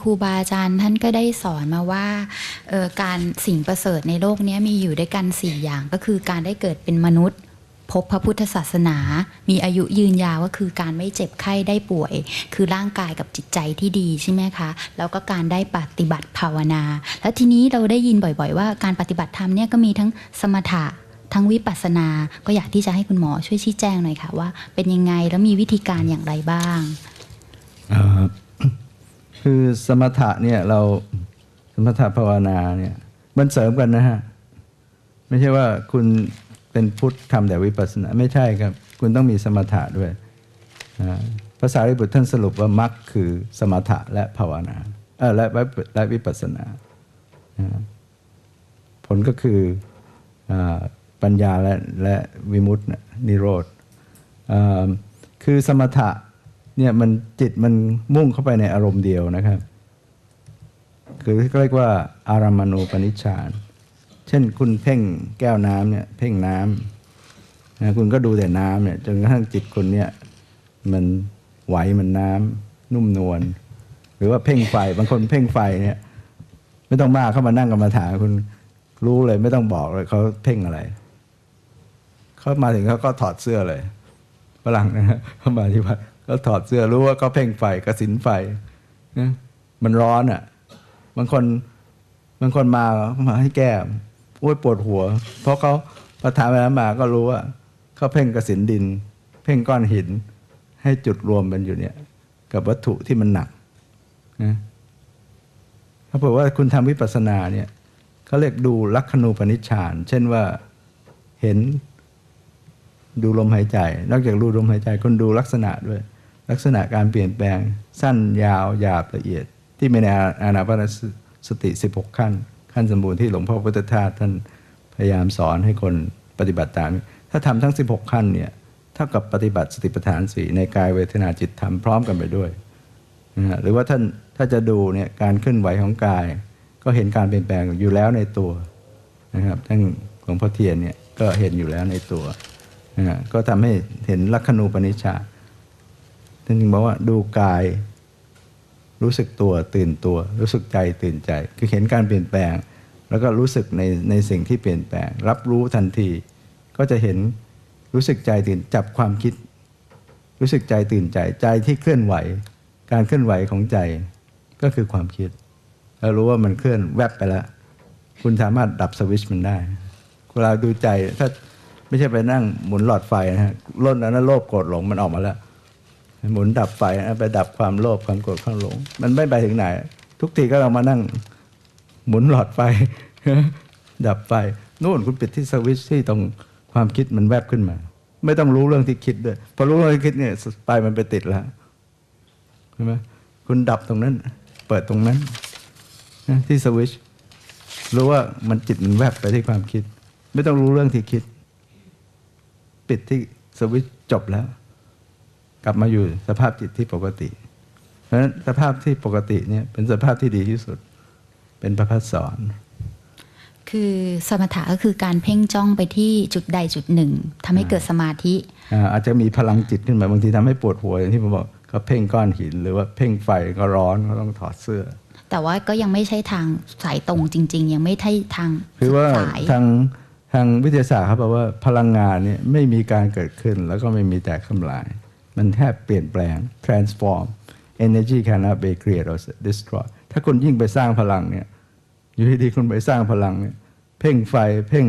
ครูบาอาจารย์ท่านก็ได้สอนมาว่าการสิ่งประเสริฐในโลกนี้มีอยู่ด้วยกันสี่อย่างก็คือการได้เกิดเป็นมนุษย์พบพระพุทธศาสนา มีอายุยืนยาวก็คือการไม่เจ็บไข้ได้ป่วย คือร่างกายกับจิตใจที่ดีใช่ไหมคะ แล้วก็การได้ปฏิบัติภาวนา แล้วทีนี้เราได้ยินบ่อย ๆ ว่าการปฏิบัติธรรมเนี่ยก็มีทั้งสมถะทั้งวิปัสสนา ก็อยากที่จะให้คุณหมอช่วยชี้แจงหน่อยค่ะว่าเป็นยังไงแล้วมีวิธีการอย่างไรบ้างอ่า คือสมถะเนี่ยเราสมถะภาวนาเนี่ยมันเสริมกันนะฮะ ไม่ใช่ว่าคุณเป็นพุทธทำแต่วิปัสสนาไม่ใช่ครับ คุณต้องมีสมถะด้วยภาษาริบุตรท่านสรุปว่ามรรคคือสมถะและภาวนาเออและและวิปัสสนา ผลก็คืออปัญญาและและวิมุตตินิโรธคือสมถะ เนี่ยมันจิตมันมุ่งเข้าไปในอารมณ์เดียวนะครับ คือเรียกว่าอารามานูปนิชฌานเช่นคุณเพ่งแก้วน้ำเนี่ยเพ่งน้ำนะคุณก็ดูแต่น้ำเนี่ยจนกระทั่งจิตคุณเนี่ยมันไหวเหมันน้ำนุ่มนวลหรือว่าเพ่งไฟบางคนเพ่งไฟเนี่ยไม่ต้องมาเข้ามานั่งกรรมาฐานคุณรู้เลยไม่ต้องบอกเลยเขาเพ่งอะไรเขามาถึงเขาก็ถอดเสื้อเลยฝรั่งนะฮะเขามาที่วัด เขาถอดเสื้อรู้ว่าเขาเพ่งไฟกระสินไฟนะมันร้อนอะบางคนบางคนมามาให้แก้โอ้ยปวดหัว เพราะเขาประธานไปแล้วมาก็รู้ว่าเขาเพ่งกระสินดิน เพ่งก้อนหิน ให้จุดรวมกันอยู่เนี่ย กับวัตถุที่มันหนักนะถ้าบอกว่าคุณทำวิปัสสนาเนี่ยเขาเรียกดูลักขณูปนิชฌาน เช่นว่าเห็นดูลมหายใจ นอกจากดูลมหายใจคุณดูลักษณะด้วย ลักษณะการเปลี่ยนแปลงสั้นยาวหยาบละเอียด ที่มีในอานาปานสติ 16 ขั้น ขั้นสมบูรณ์ที่หลวงพ่อพุทธทาสท่านพยายามสอนให้คนปฏิบัติตาม ถ้าทำทั้ง 16 ขั้นเนี่ยเท่ากับปฏิบัติสติปัฏฐานสี่ในกายเวทนาจิตธรรมพร้อมกันไปด้วยนะฮะหรือว่าท่านถ้าจะดูเนี่ยการเคลื่อนไหวของกาย ก็เห็นการเปลี่ยนแปลงอยู่แล้วในตัวนะครับทั้งหลวงพ่อเทียนเนี่ยก็เห็นอยู่แล้วในตัวนะฮะก็ทำให้เห็นลักขณูปนิชฌา ท่านจึงบอกว่าดูกาย รู้สึกตัวตื่นตัว รู้สึกใจตื่นใจ คือเห็นการเปลี่ยนแปลง แล้วก็รู้สึกในในสิ่งที่เปลี่ยนแปลง รับรู้ทันที ก็จะเห็นรู้สึกใจตื่นจับความคิด รู้สึกใจตื่นใจใจที่เคลื่อนไหว การเคลื่อนไหวของใจก็คือความคิดเรารู้ว่ามันเคลื่อนแวบไปแล้ว คุณสามารถดับสวิตช์มันได้เวลาดูใจถ้าไม่ใช่ไปนั่งหมุนหลอดไฟนะฮะล้นนั้นโลภโกรธหลงมันออกมาแล้ว หมุนดับไฟไปดับความโลภความโกรธความหลง มันไม่ไปถึงไหน ทุกทีก็เรามานั่งหมุนหลอดไฟดับไฟนู่นคุณปิดที่สวิตช์ที่ตรงความคิดมันแวบขึ้นมา ไม่ต้องรู้เรื่องที่คิดด้วยพอรู้เรื่องที่คิดเนี่ยไฟมันไปติดแล้วใช่ไหมคุณดับตรงนั้น เปิดตรงนั้นที่สวิตช์รู้ว่ามันจิตมันแวบไปที่ความคิด ไม่ต้องรู้เรื่องที่คิด ปิดที่สวิตช์จบแล้ว ลับมาอยู่สภาพจิตที่ปกติ เพราะฉะนั้นสภาพที่ปกติเนี่ยเป็นสภาพที่ดีที่สุด เป็นพระพัฒสอน คือสมถะก็คือการเพ่งจ้องไปที่จุดใดจุดหนึ่งทำให้เกิดสมาธิอ่าอาจจะมีพลังจิตขึ้นมาบางทีทำให้ปวดหัวอย่างที่ผมบอกก็เพ่งก้อนหิน หรือว่าเพ่งไฟก็ร้อนก็ต้องถอดเสื้อ แต่ว่าก็ยังไม่ใช่ทางสายตรงจริง ๆ ยังไม่ใช่ทางคือว่าสายทางทางวิทยาศาสตร์เขาบอกว่าพลังงานเนี่ยไม่มีการเกิดขึ้นแล้วก็ไม่มีแตกทำลาย มันแทบเปลี่ยนแปลง transform energy cannot be created or destroy ถ้าคุณยิ่งไปสร้างพลังเนี่ยอยู่ดีๆคุณไปสร้างพลังเนี่ยเพ่งไฟเพ่ง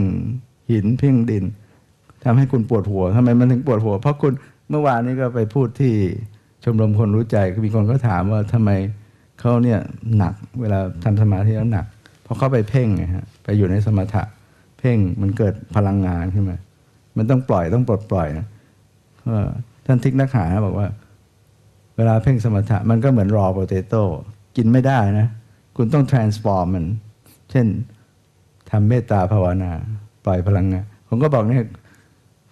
หินเพ่งดินทำให้คุณปวดหัวทำไมมันถึงปวดหัว เพราะคุณเมื่อวานนี้ก็ไปพูดที่ชมรมคนรู้ใจมีคนก็ถามว่าทำไมเขาเนี่ยหนักเวลาทำสมาธิแล้วหนักเพราะเขาไปเพ่งไงฮะไปอยู่ในสมถะ เพ่งมันเกิดพลังงานขึ้นมา มันต้องปล่อยต้องปลดปล่อยนะเออ ท่านทิกนักหาบอกว่า เวลาเพ่งสมถะมันก็เหมือนรอโปเตโต้กินไม่ได้นะ คุณต้อง transform มัน เช่นทำเมตตาภาวนา ปล่อยพลังงานผมก็บอกเนี่ย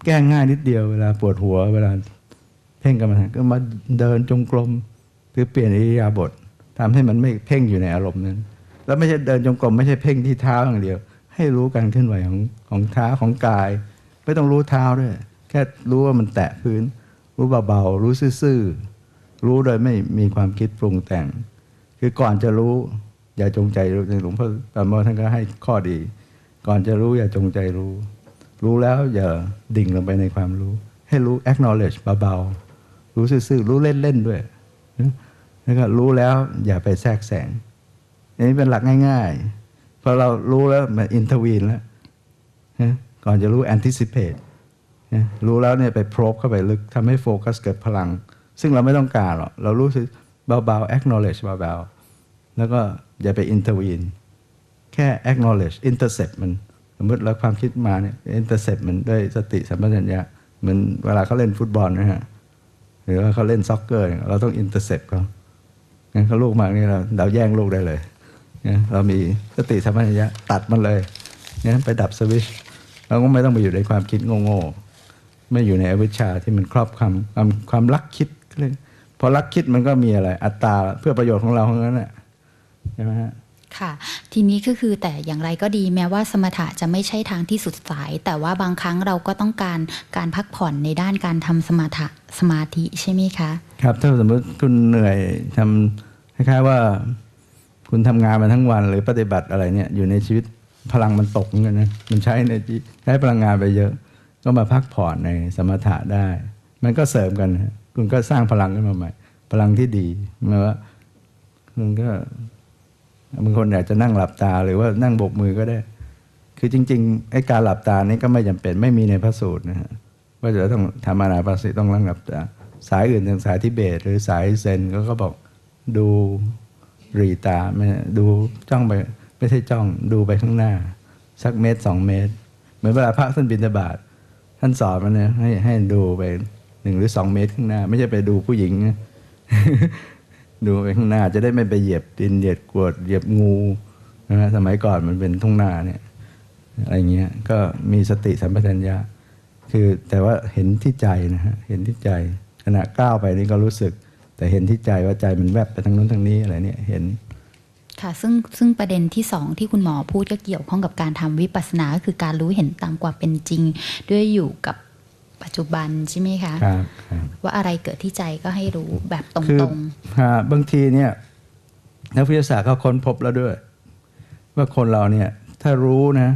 แก้ง่ายนิดเดียวเวลาปวดหัว เวลาเพ่งกรรมฐานก็มาเดินจงกรมหรือเปลี่ยนอิริยาบถทำให้มันไม่เพ่งอยู่ในอารมณ์นั้น แล้วไม่ใช่เดินจงกรมไม่ใช่เพ่งที่เท้าอย่างเดียว ให้รู้การเคลื่อนไหวของของเท้าของกาย ไม่ต้องรู้เท้าด้วย แค่รู้ว่ามันแตะพื้น รู้เบาๆรู้ซื่อๆรู้โดยไม่มีความคิดปรุงแต่ง คือก่อนจะรู้อย่าจงใจรู้หลวงพ่อปาโมทท่านก็ให้ข้อดี ก่อนจะรู้อย่าจงใจรู้ รู้แล้วอย่าดิ่งลงไปในความรู้ ให้รู้ acknowledge เบาๆรู้ซื่อๆรู้เล่นๆด้วยแล้วก็รู้แล้วอย่าไปแทรกแซงอันนี้เป็นหลักง่ายๆพอเรารู้แล้วมันอินทวีนแล้วก่อนจะรู้ anticipate รู้แล้วเนี่ยไป probe เข้าไปลึกทำให้โฟกัสเกิดพลัง ซึ่งเราไม่ต้องการหรอกเรารู้สึกเบาๆ acknowledge เบาๆ แล้วก็อย่าไป intervene แค่ acknowledge intercept มันสมมติเราความคิดมาเนี่ย intercept มันด้วยสติสัมปชัญญะเหมือนเวลาเขาเล่นฟุตบอลนะฮะหรือว่าเขาเล่นซ็อกเกอร์ เราต้อง intercept เขางั้นเขาลูกมาเนี่ยเราเราแย่งลูกได้เลยเรามีสติสัมปชัญญะตัดมันเลยนไปดับสวิชเราก็ไม่ต้องไปอยู่ในความคิดโง่ๆ ไม่อยู่ในอวิชชาที่มันครอบคำความความรักคิดเรื่องพอรักคิดมันก็มีอะไร อัตตราเพื่อประโยชน์ของเราทั้งนั้นแหละใช่ไหมฮะค่ะ ทีนี้ก็คือแต่อย่างไรก็ดีแม้ว่าสมถะจะไม่ใช่ทางที่สุดสาย แต่ว่าบางครั้งเราก็ต้องการการพักผ่อนในด้านการทำสมถะสมาธิใช่ไหมคะ ครับ ถ้าสมมติคุณเหนื่อยทำคล้ายๆว่า คุณทำงานมาทั้งวันหรือปฏิบัติอะไรเนี่ยอยู่ในชีวิตพลังมันตกเหมือนกันนะมันใช้ในใช้พลังงานไปเยอะ ก็มาพักผ่อนในสมถะได้ มันก็เสริมกันนะคุณก็สร้างพลังขึ้นมาใหม่ พลังที่ดีหมายว่ามันก็บางคนอยากจะนั่งหลับตาหรือว่านั่งบกมือก็ได้ คือจริงๆไอ้การหลับตานี่ก็ไม่จำเป็นไม่มีในพระสูตรนะฮะว่าจะต้องทำอนาปาสติต้องนั่งหลับตาสายอื่นทางสายทิเบต หรือสายเซนก็ก็บอกดูรีตาไม่ดูจ้องไปไม่ใช่จ้องดูไปข้างหน้า สักเมตรสองเมตร เหมือนเวลาพระท่านบิณฑบาต ท่านสอนมันเนี่ยให้ให้ดูไปหนึ่งหรือสองเมตรข้างหน้า ไม่ใช่ไปดูผู้หญิง ดูไปข้างหน้า จะได้ไม่ไปเหยียบดินเหยียบกวดเหยียบงูนะฮะสมัยก่อนมันเป็นทุ่งนาเนี่ยอะไรเงี้ยก็มีสติสัมปชัญญะ คือแต่ว่าเห็นที่ใจนะฮะเห็นที่ใจขณะก้าวไปนี่ก็รู้สึก แต่เห็นที่ใจว่าใจมันแวบไปทางนู้นทางนี้อะไรเนี่ยเห็น ค่ะซึ่งซึ่งประเด็นที่สองที่คุณหมอพูดก็เกี่ยวข้องกับการทำวิปัสสนาก็คือการรู้เห็นตามความเป็นจริง ด้วยอยู่กับปัจจุบันใช่ไหมคะครับครับว่าอะไรเกิดที่ใจก็ให้รู้แบบตคือรงฮะบางทีเนี่ยนักวิทยาศาสตร์เขาค้นพบแล้วด้วย ว่าคนเราเนี่ยถ้ารู้นะ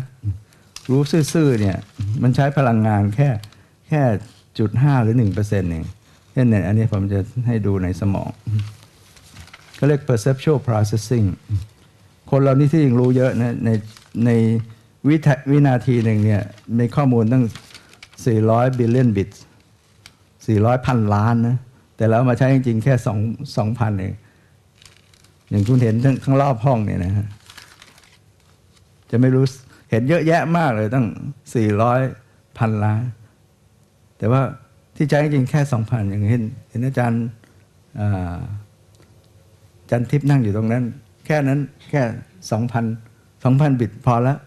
รู้ซื่อๆเนี่ยมันใช้พลังงานแค่แค่จุดห้าหรือหนึ่งเปอร์เซ็นต์เองเช่นเนี่ยอันนี้ผมจะให้ดูในสมอง เขาเรียก perceptual processing คนเรานี่ที่ยังรู้เยอะนะในในวิวินาทีหนึ่งเนี่ยมีข้อมูลตั้ง 400 billion bits 400 พันล้านนะแต่เรามาใช้จริงๆ แค่2 2,000เองอย่างคุณเห็นทั้งข้งรอบห้องเนี่ยนะฮะจะไม่รู้เห็นเยอะแยะมากเลยตั้ง 400 พันล้าน แต่ว่าที่ใช้จริงแค่ 2,000 อย่างเห็นเห็นอาจารย์อ่า จันทิพย์นั่งอยู่ตรงนั้น แค่นั้นแค่2,000 2,000บิตพอแล้ว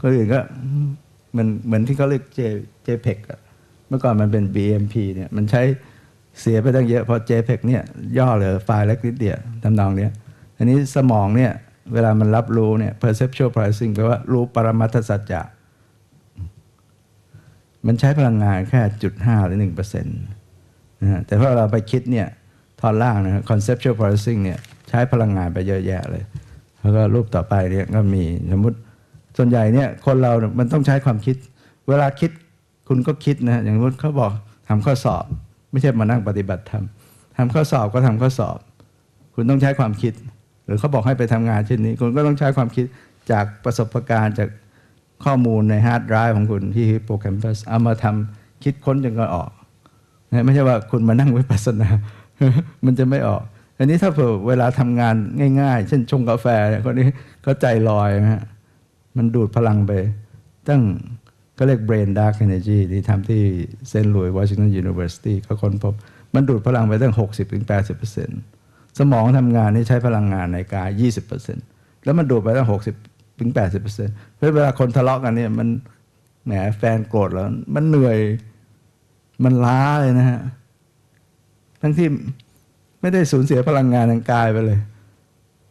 คนอื่นก็เหมันเหมือนที่เขาเรียก J JPEG อะเมื่อก่อนมันเป็น BMP เนี่ยมันใช้เสียไปตั้งเยอะพอ JPEG เนี่ยย่อเหลือไฟล์เล็กนิดเดียวทำนองเนี้ยอันนี้สมองเนี่ยเวลามันรับรู้เนี่ย perceptual processing แปลว่ารู้ปรมัตสัจจะ มันใช้พลังงานแค่จุดห้าหรือหนึ่งเปอร์เซ็นต์นะแต่พอเราไปคิดเนี่ย ทอนล่างนะ conceptual processing เนี่ยใช้พลังงานไปเยอะแยะเลย แล้วก็รูปต่อไปเนี่ยก็มีสมมติส่วนใหญ่เนี่ยคนเรามันต้องใช้ความคิด เวลาคิดคุณก็คิดนะอย่างสมมติเขาบอกทำข้อสอบ ไม่ใช่มานั่งปฏิบัติธรรมทำข้อสอบก็ทำข้อสอบ คุณต้องใช้ความคิด หรือเขาบอกให้ไปทำงานเช่นนี้ คุณก็ต้องใช้ความคิดจากประสบการณ์จากข้อมูลในฮาร์ดไดรฟ์ของคุณที่ฮิปโปแคมปัสเอามาทำคิดค้นจนก็ออกนะไม่ใช่ว่าคุณมานั่งวิปัสสนา มันจะไม่ออก อันนี้ถ้าเผื่อเวลาทำงานง่าย ๆ เช่นชงกาแฟเนี่ยคนนี้ก็ใจลอยนะฮะมันดูดพลังไปตั้งก็เรียก brain dark energy ที่ทำที่เซนต์หลุยส์วอชิงตันยูนิเวอร์ซิตี้เขาค้นพบ มันดูดพลังไปตั้ง 60-80%สมองทำงานนี่ใช้พลังงานในกาย 20%แล้วมันดูดไปตั้ง 60-80%เพราะเวลาคนทะเลาะกันเนี่ยมันแหมแฟนโกรธแล้ว มันเหนื่อย มันล้าเลยนะฮะ ทั้งที่ไม่ได้สูญเสียพลังงานทางกายไปเลย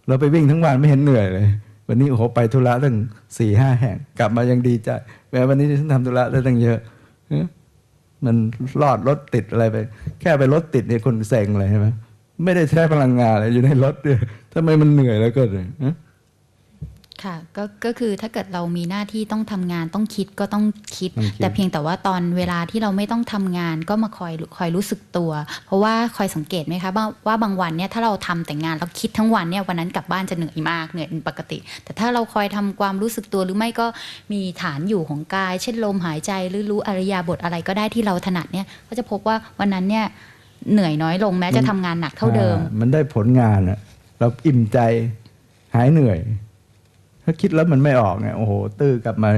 เราไปวิ่งทั้งวันไม่เห็นเหนื่อยเลย วันนี้โอ้โหไปธุระตั้งสี่ห้าแห่ง กลับมายังดีใจแม้วันนี้ฉันทำธุระได้ตั้งเยอะมันรอดรถติดอะไรไป แค่ไปรถติดเนี่ยคนเซ็งเลยใช่ไหมไม่ได้ใช้พลังงานเลยอยู่ในรถเนี่ยทำไมมันเหนื่อยแล้วก็เลย ค่ะก็ก็คือถ้าเกิดเรามีหน้าที่ต้องทำงานต้องคิดก็ต้องคิดต้องคิด แต่เพียงแต่ว่าตอนเวลาที่เราไม่ต้องทำงานก็มาคอยคอยรู้สึกตัว เพราะว่าคอยสังเกตไหมคะว่าว่าบางวันเนี่ยถ้าเราทำแต่งานแล้วคิดทั้งวันเนี่ยวันนั้นกลับบ้านจะเหนื่อยมากเหนื่อยเป็นปกติ แต่ถ้าเราคอยทำความรู้สึกตัวหรือไม่ก็มีฐานอยู่ของกาย เช่นลมหายใจหรือรู้อริยาบทอะไรก็ได้ที่เราถนัดเนี่ยก็จะพบว่าวันนั้นเนี่ยเหนื่อยน้อยลงแม้จะทำงานหนักเท่าเดิมอ่มันได้ผลงานอะเราอิ่มใจหายเหนื่อยถ้าคิดแล้วมันไม่ออกเนี่ยโอ้โห ตื้อกลับมา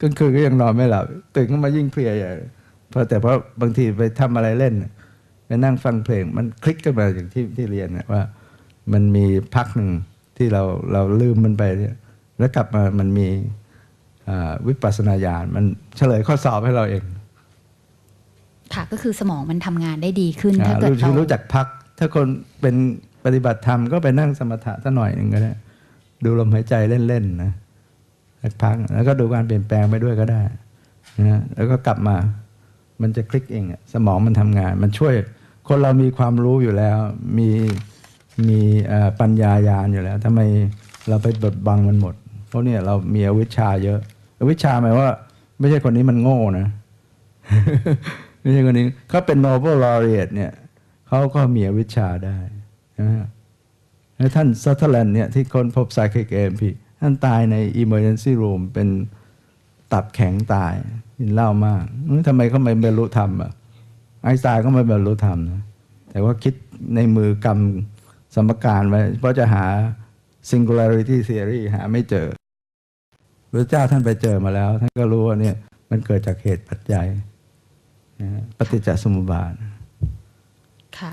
กลางคืนก็ยังนอนไม่หลับตื่นขึ้นมายิ่งเพลียใหญ่เพราะแต่เพราะบางทีไปทำอะไรเล่นน่ะไปนั่งฟังเพลง มันคลิกกันมาอย่างที่ที่เรียนน่ะว่า มันมีพักหนึ่งที่เราเราลืมมันไปเนี่ยแล้วกลับมามันมีอ่าวิปัสสนาญาณมันเฉลยข้อสอบให้เราเอง ค่ะก็คือสมองมันทำงานได้ดีขึ้นอ่าถ้าเกิดรู้เรารู้จักพัก ถ้าคนเป็นปฏิบัติธรรมก็ไปนั่งสมถะสักหน่อยหนึ่งก็ได้ ดูลมหายใจเล่นๆนะสักพักแล้วก็ดูการเปลี่ยนแปลงไปด้วยก็ได้นะแล้วก็กลับมามันจะคลิกเองสมองมันทำงาน มันช่วยคนเรามีความรู้อยู่แล้ว มีมีปัญญายาณอยู่แล้วทำไมเราไปบดบังมันหมด เพราะเนี่ยเรามีอวิชชาเยอะ อวิชชาหมายว่า ไม่ใช่คนนี้มันโง่นะไม่ใช่คนนี้เขาเป็นโนเบิลลอเรียตเนี่ยเขาก็มีอวิชชาได้นะ ท่านซัตเทอร์แลนด์เนี่ยที่ค้นพบไซคิกเอมพีท่านตายใน Emergency Room เป็นตับแข็งตายกินเหล้ามากทำไมเขาไม่บรรลุธรรมอะไอน์สไตน์ก็ไม่บรรลุธรรมนะแต่ว่าคิดในมือกำสมการไว้เพราะจะหา singularity theory หาไม่เจอพระเจ้าท่านไปเจอมาแล้ว ท่านก็รู้ว่าเนี่ยมันเกิดจากเหตุปัจจัยปฏิจจสมุปบาทค่ะ